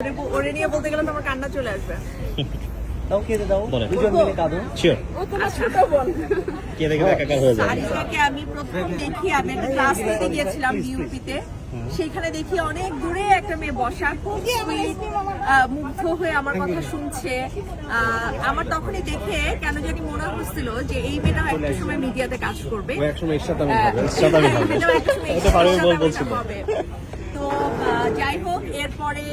ওরে- ওরে নিয়ে বলতে গেলে তো আমার কান্না চলে আসবে। দাও কেঁদে দাও। দুজন মিলে কাঁদো। শিওর ও তোমার ছোট বোন। কে দেখে একাকার হয়ে যায় সারিকাকে আমি প্রথম দেখি আমি একটা ক্লাস নিতে গিয়েছিলাম ইউপিতে সেখানে দেখি অনেক দূরে একটা মেয়ে বসা খুব মুগ্ধ হয়ে আমার কথা শুনছে। আহ, আমার তখনই দেখে কেন জানি মনে হচ্ছিল যে এই মেয়েটা একটা সময় মিডিয়াতে কাজ করবে। একসময় আমি আমি হবে। এটা পারবে বলছিল। তো যাই হোক, এরপরে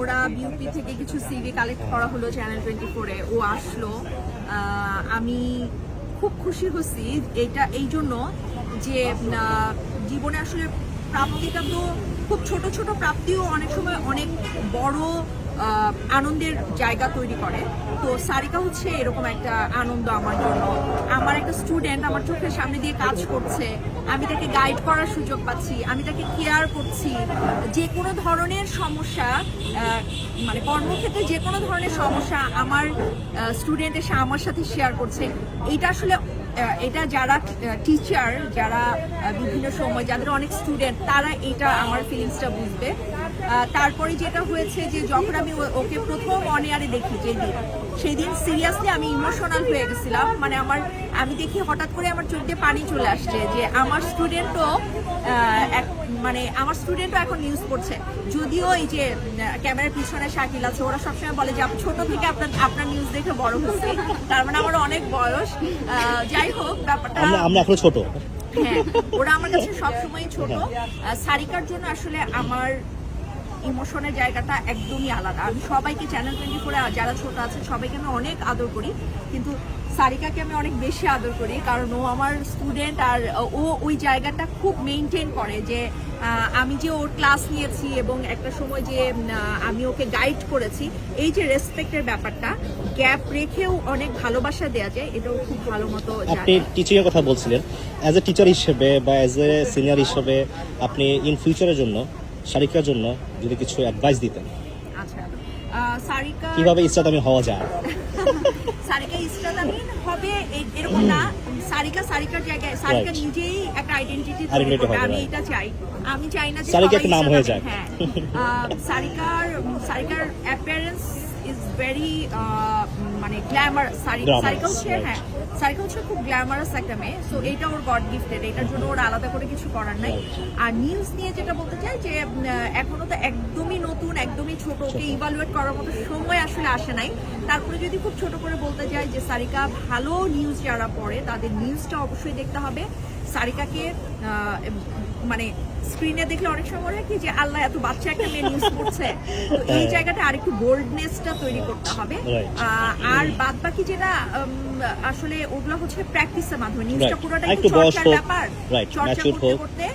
ওরা বিউপি থেকে কিছু সিভি কালেক্ট করা হলো চ্যানেল টোয়েন্টি ফোরে ও আসলো। আমি খুব খুশি হচ্ছি এটা, এই জন্য যে জীবনে আসলে প্রাপ্তিটা তো খুব ছোট ছোট প্রাপ্তিও অনেক সময় অনেক বড় আনন্দের জায়গা তৈরি করে। তো সারিকা হচ্ছে এরকম একটা আনন্দ আমার জন্য। আমার একটা স্টুডেন্ট আমার চোখের সামনে দিয়ে কাজ করছে। আমি তাকে গাইড করার সুযোগ পাচ্ছি। আমি তাকে কেয়ার করছি। যে কোনো ধরনের সমস্যা মানে কর্মক্ষেত্রে যে কোনো ধরনের সমস্যা আমার স্টুডেন্ট এসে আমার সাথে শেয়ার করছে। এটা আসলে এটা যারা টিচার যারা বিভিন্ন সময় যাদের অনেক স্টুডেন্ট তারা এটা আমার ফিলিংসটা বুঝবে। তারপরে যেটা হয়েছে যে যখন আমি ওকে প্রথম অন এয়ারে দেখি যেদিন সেই দিন সিরিয়াসলি আমি ইমোশনাল হয়ে গেছিলাম। মানে আমার আমি দেখি হঠাৎ করে আমার চোখ দিয়ে পানি চলে আসছে যে আমার স্টুডেন্টও মানে আমার স্টুডেন্টও এখন নিউজ করছে। যদিও এই যে ক্যামেরার পিছনে শাকিল আছে ওরা সবসময় বলে যে আপনি ছোট থেকে আপনার আপনার নিউজ দেখে বড় হচ্ছে। তার মানে আমার অনেক বয়স। যাই হোক ব্যাপারটা আমরা এখনও ছোট। হ্যাঁ ওরা আমার কাছে সবসময় ছোট। সারিকার জন্য আসলে আমার ইমোশনের জায়গাটা একদমই আলাদা। আমি সবাইকে চ্যানেল টোয়েন্টি ফোরে যারা ছোট আছে, সবাইকে আমি অনেক আদর করি। কিন্তু সারিকাকে আমি অনেক বেশি আদর করি, কারণ ও আমার স্টুডেন্ট আর ও ওই জায়গাটা খুব মেনটেন করে যে আমি যে ওর ক্লাস নিয়েছি এবং একটা সময় যে আমি ওকে গাইড করেছি, এই যে রেসপেক্টের ব্যাপারটা গ্যাপ রেখেও অনেক ভালোবাসা দেওয়া যায়, এটাও খুব ভালো মতো আপনি জানে। টিচিং এর কথা বলছিলেন। অ্যাজ এ টিচার হিসেবে বা অ্যাজ এ সিনিয়র হিসেবে, আপনি ইন ফিউচারের জন্য শারিকার জন্য যদি কিছু অ্যাডভাইস দিতেন। আচ্ছা। সারিকা কীভাবে হওয়া যায়? সারিকা হবে এরকম না। সারিকা সারিকার জায়গায় সারিকা. নিজেই একটা আইডেন্টিটি আমি এটা চাই। আমি চাই না যে সারিকা নাম হয়ে। হ্যাঁ। সারিকার সারিকার অ্যাপিয়ারেন্স ইজ ভেরি মানে গ্ল্যামার সারিকা হচ্ছে. হ্যাঁ সারিকা হচ্ছে খুব গ্ল্যামারাস একটা মেয়ে সো এটা ওর গড গিফটেড এটার জন্য ওর আলাদা করে কিছু করার নাই। আর নিউজ নিয়ে যেটা বলতে চাই যে এখনও তো একদমই নতুন একদমই ছোট ওকে ইভালুয়েট করার মতো সময় আসলে আসে নাই। তারপরে যদি খুব ছোট করে বলতে চাই যে সারিকা ভালো নিউজ যারা পড়ে তাদের নিউজটা অবশ্যই দেখতে হবে। সারিকাকে মানে স্ক্রিনে দেখলে অনেক সময় মনে হয় কি যে আল্লাহ এত বাচ্চা একটা মেয়ে নিউজ করছে। তো এই জায়গাটা জায়গাটা আরেকটু বোল্ডনেসটা তৈরি করতে হবে। আহ, আর বাদ বাকি যেটা আসলে ওগুলো হচ্ছে প্র্যাকটিসের মাধ্যমে। নিউজটা. পুরোটা একটু চর্চার ব্যাপার। চর্চা করতে করতে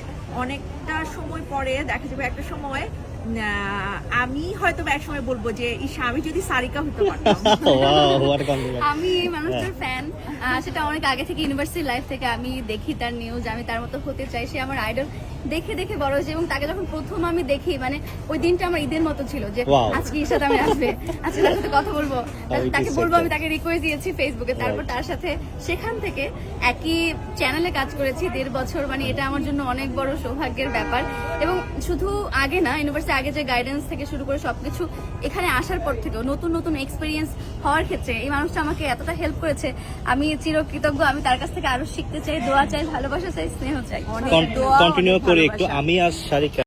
অনেকটা সময় পরে দেখা যাবে একটা সময় আমি হয়তো এক সময় বলব যে ইস আমি যদি সারিকা হতে পারতাম. আমি এই মানুষটার ফ্যান সেটা অনেক আগে থেকে ইউনিভার্সিটি লাইফ থেকে আমি দেখি তার নিউজ আমি তার মতো হতে চাই সে আমার আইডল দেখে দেখে বড় হয়েছে এবং তাকে যখন প্রথম আমি দেখি মানে ওই দিনটা আমার ঈদের মতো ছিল যে আজকে সাথে আমি আসবে। আজকে তার সাথে কথা বলব। তাকে বলব আমি তাকে রিকোয়েস্ট দিয়েছি ফেসবুকে তারপর তার সাথে সেখান থেকে একই চ্যানেলে কাজ করেছি দেড় বছর। মানে এটা আমার জন্য অনেক বড় সৌভাগ্যের ব্যাপার। এবং শুধু আগে না ইউনিভার্সিটি আগে যে গাইডেন্স থেকে শুরু করে সবকিছু এখানে আসার পর থেকেও, নতুন নতুন এক্সপিরিয়েন্স হওয়ার ক্ষেত্রে এই মানুষটা আমাকে এতটা হেল্প করেছে। আমি চিরকৃতজ্ঞ, আমি তার কাছ থেকে আরও শিখতে চাই, দোয়া চাই, ভালোবাসা চাই, স্নেহ চাই। কন্টিনিউ করে একটু, আমি আর শারিকা